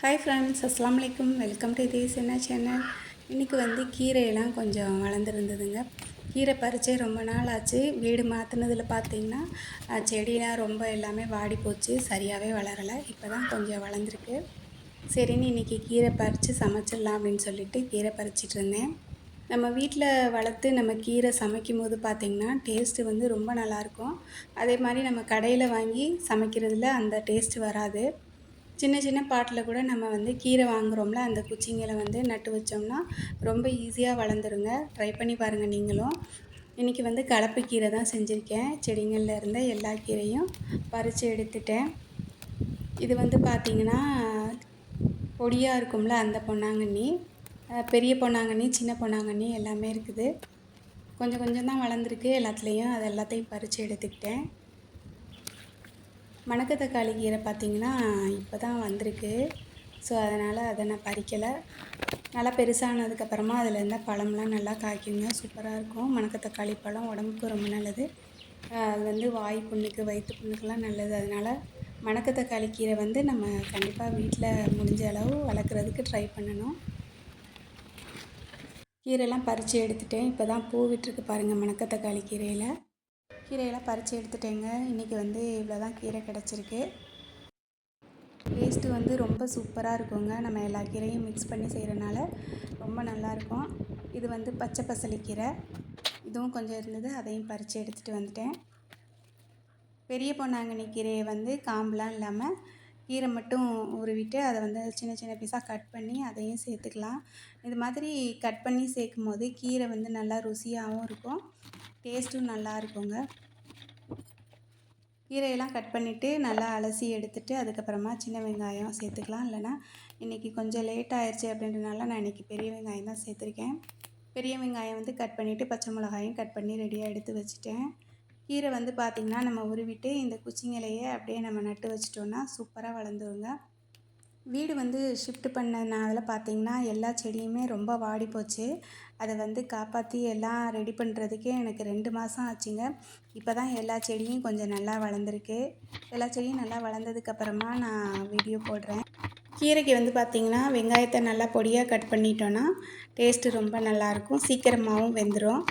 Hi friends அஸ்லாம் வலைக்கம் welcome to the என்ன சேனல் இன்றைக்கி வந்து கீரையெல்லாம் கொஞ்சம் வளர்ந்துருந்ததுங்க. கீரை பறிச்சே ரொம்ப நாள் ஆச்சு. வீடு மாற்றினதில் பார்த்தீங்கன்னா செடியெலாம் ரொம்ப எல்லாமே வாடி போச்சு. சரியாகவே வளரலை. இப்போ தான் கொஞ்சம் வளர்ந்துருக்கு. சரின்னு இன்றைக்கி கீரை பறித்து சமைச்சிடலாம் அப்படின்னு சொல்லிட்டு கீரை பறிச்சிட்டு இருந்தேன். நம்ம வீட்டில் வளர்த்து நம்ம கீரை சமைக்கும் போது பார்த்திங்கன்னா டேஸ்ட்டு வந்து ரொம்ப நல்லாயிருக்கும் அதே மாதிரி நம்ம கடையில் வாங்கி சமைக்கிறதுல அந்த டேஸ்ட்டு வராது. சின்ன சின்ன பாட்டில் கூட நம்ம வந்து கீரை வாங்குகிறோம்ல அந்த குச்சிங்களை வந்து நட்டு வச்சோம்னா ரொம்ப ஈஸியாக வளர்ந்துருங்க. ட்ரை பண்ணி பாருங்கள் நீங்களும். இன்றைக்கி வந்து கலப்பு கீரை தான் செஞ்சுருக்கேன். செடிங்களில் இருந்த எல்லா கீரையும் பறித்து எடுத்துட்டேன். இது வந்து பார்த்திங்கன்னா பொடியாக இருக்கும்ல அந்த பொன்னாங்கண்ணி. பெரிய பொன்னாங்கண்ணி சின்ன பொன்னாங்கண்ணி எல்லாமே இருக்குது. கொஞ்சம் கொஞ்சம் தான் வளர்ந்துருக்கு. எல்லாத்துலேயும் அது எல்லாத்தையும் பறித்து எடுத்துக்கிட்டேன். மணக்க தக்காளி கீரை பார்த்திங்கன்னா இப்போ தான் வந்திருக்கு. ஸோ அதனால் அதை நான் பறிக்கலை. நல்லா பெருசானதுக்கப்புறமா அதில் இருந்தால் பழம்லாம் நல்லா காய்க்குங்க. சூப்பராக இருக்கும். மணக்க தக்காளி பழம் உடம்புக்கு ரொம்ப நல்லது. அது வந்து வாய் புண்ணுக்கு வயிற்று புண்ணுக்கெல்லாம் நல்லது. அதனால் மணக்க தக்காளி கீரை வந்து நம்ம கண்டிப்பாக வீட்டில் முடிஞ்ச அளவு வளர்க்குறதுக்கு ட்ரை பண்ணணும். கீரைலாம் பறித்து எடுத்துட்டேன். இப்போ தான் பூ விட்டுருக்கு பாருங்கள் மணக்க தக்காளி கீரையில். கீரையெல்லாம் பறித்து எடுத்துட்டேங்க. இன்றைக்கி வந்து இவ்வளோ தான் கீரை கிடச்சிருக்கு. டேஸ்ட்டு வந்து ரொம்ப சூப்பராக இருக்குங்க. நம்ம எல்லா கீரையும் மிக்ஸ் பண்ணி செய்கிறனால ரொம்ப நல்லாயிருக்கும் இது வந்து பச்சை பசலி கீரை. இதுவும் கொஞ்சம் இருந்தது அதையும் பறித்து எடுத்துகிட்டு வந்துட்டேன். பெரிய பொன்னாங்கண்ணி கீரையை வந்து காம்பெலாம் இல்லாமல் கீரை மட்டும் உருவிட்டு அதை வந்து சின்ன சின்ன பீஸாக கட் பண்ணி அதையும் சேர்த்துக்கலாம். இது மாதிரி கட் பண்ணி சேர்க்கும் போது கீரை வந்து நல்லா ருசியாகவும் இருக்கும். டேஸ்ட்டும் நல்லா இருக்குங்க. கீரையெல்லாம் கட் பண்ணிவிட்டு நல்லா அலசி எடுத்துட்டு அதுக்கப்புறமா சின்ன வெங்காயம் சேர்த்துக்கலாம். இல்லைனா இன்றைக்கி கொஞ்சம் லேட் ஆயிடுச்சு அப்படின்றனால நான் இன்றைக்கி பெரிய வெங்காயம் தான் சேர்த்துருக்கேன். பெரிய வெங்காயம் வந்து கட் பண்ணிவிட்டு பச்சை மிளகாயும் கட் பண்ணி ரெடியாக எடுத்து வச்சுட்டேன். கீரை வந்து பார்த்திங்கன்னா நம்ம உருவிட்டு இந்த குச்சிங்களையே அப்படியே நம்ம நட்டு வச்சிட்டோன்னா சூப்பராக வளர்ந்துருங்க. வீடு வந்து ஷிஃப்ட் பண்ணதுனால பார்த்தீங்கன்னா எல்லா செடியுமே ரொம்ப வாடி போச்சு. அதை வந்து காப்பாற்றி எல்லாம் ரெடி பண்ணுறதுக்கே எனக்கு ரெண்டு மாதம் ஆச்சுங்க. இப்போ தான் எல்லா செடியும் கொஞ்சம் நல்லா வளர்ந்துருக்கு. எல்லா செடியும் நல்லா வளர்ந்ததுக்கப்புறமா நான் வீடியோ போடுறேன். கீரைக்கு வந்து பார்த்திங்கன்னா வெங்காயத்தை நல்லா பொடியாக கட் பண்ணிட்டோன்னா டேஸ்ட்டு ரொம்ப நல்லாயிருக்கும் சீக்கிரமாகவும் வெந்துடும்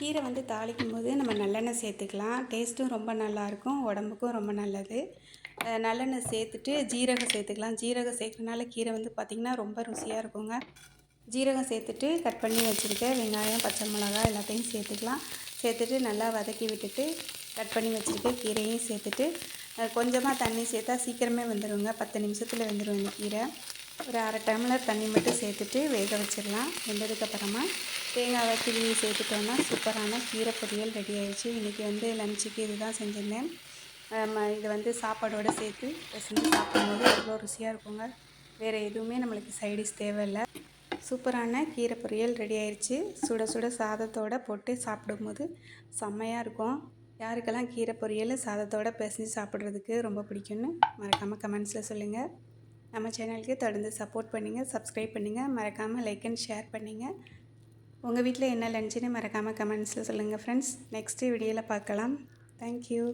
கீரை வந்து தாளிக்கும் போது நம்ம நல்லெண்ணெய் சேர்த்துக்கலாம். டேஸ்ட்டும் ரொம்ப நல்லாயிருக்கும். உடம்புக்கும் ரொம்ப நல்லது. நல்லெண்ணெய் சேர்த்துட்டு ஜீரகம் சேர்த்துக்கலாம். ஜீரகம் சேர்க்கறனால கீரை வந்து பார்த்திங்கன்னா ரொம்ப ருசியாக இருக்குங்க. ஜீரகம் சேர்த்துட்டு கட் பண்ணி வச்சுருக்க வெங்காயம் பச்சை மிளகாய் எல்லாத்தையும் சேர்த்துக்கலாம். சேர்த்துட்டு நல்லா வதக்கி விட்டுட்டு கட் பண்ணி வச்சுருக்க கீரையும் சேர்த்துட்டு கொஞ்சமாக தண்ணி சேர்த்தா சீக்கிரமே வந்துடுவோங்க பத்து நிமிஷத்தில் வெந்துடும் இந்த கீரை. ஒரு அரை டம்ளர் தண்ணி மட்டும் சேர்த்துட்டு வேக வச்சிடலாம். வெந்ததுக்கப்புறமா தேங்காவை திரும்பி சேர்த்துட்டோன்னா சூப்பரான கீரை பொரியல் ரெடி ஆயிடுச்சு. இன்றைக்கி வந்து லஞ்சுக்கு இதுதான் செஞ்சிருந்தேன். ஆமா, இது வந்து சாப்பாடோடு சேர்த்து செஞ்சு சாப்பிடும்போது எவ்வளோ ருசியாக இருக்குங்க. வேறு எதுவுமே நம்மளுக்கு சைடிஷ் தேவையில்லை. சூப்பரான கீரை பொரியல் ரெடி ஆயிடுச்சு. சுட சுட சாதத்தோடு போட்டு சாப்பிடும்போது செம்மையாக இருக்கும். யாருக்கெல்லாம் கீரை பொரியல் சாதத்தோடு பிசைஞ்சு சாப்பிட்றதுக்கு ரொம்ப பிடிக்கும்னு மறக்காமல் கமெண்ட்ஸில் சொல்லுங்கள் நம்ம சேனலுக்கு தொடர்ந்து சப்போர்ட் பண்ணுங்கள் சப்ஸ்கிரைப் பண்ணுங்கள் மறக்காமல் லைக் அண்ட் ஷேர் பண்ணுங்கள் உங்கள் வீட்டில் என்ன லஞ்சுன்னு மறக்காமல் கமெண்ட்ஸில் சொல்லுங்கள் ஃப்ரெண்ட்ஸ் நெக்ஸ்ட்டு வீடியோவில் பார்க்கலாம். தேங்க்யூ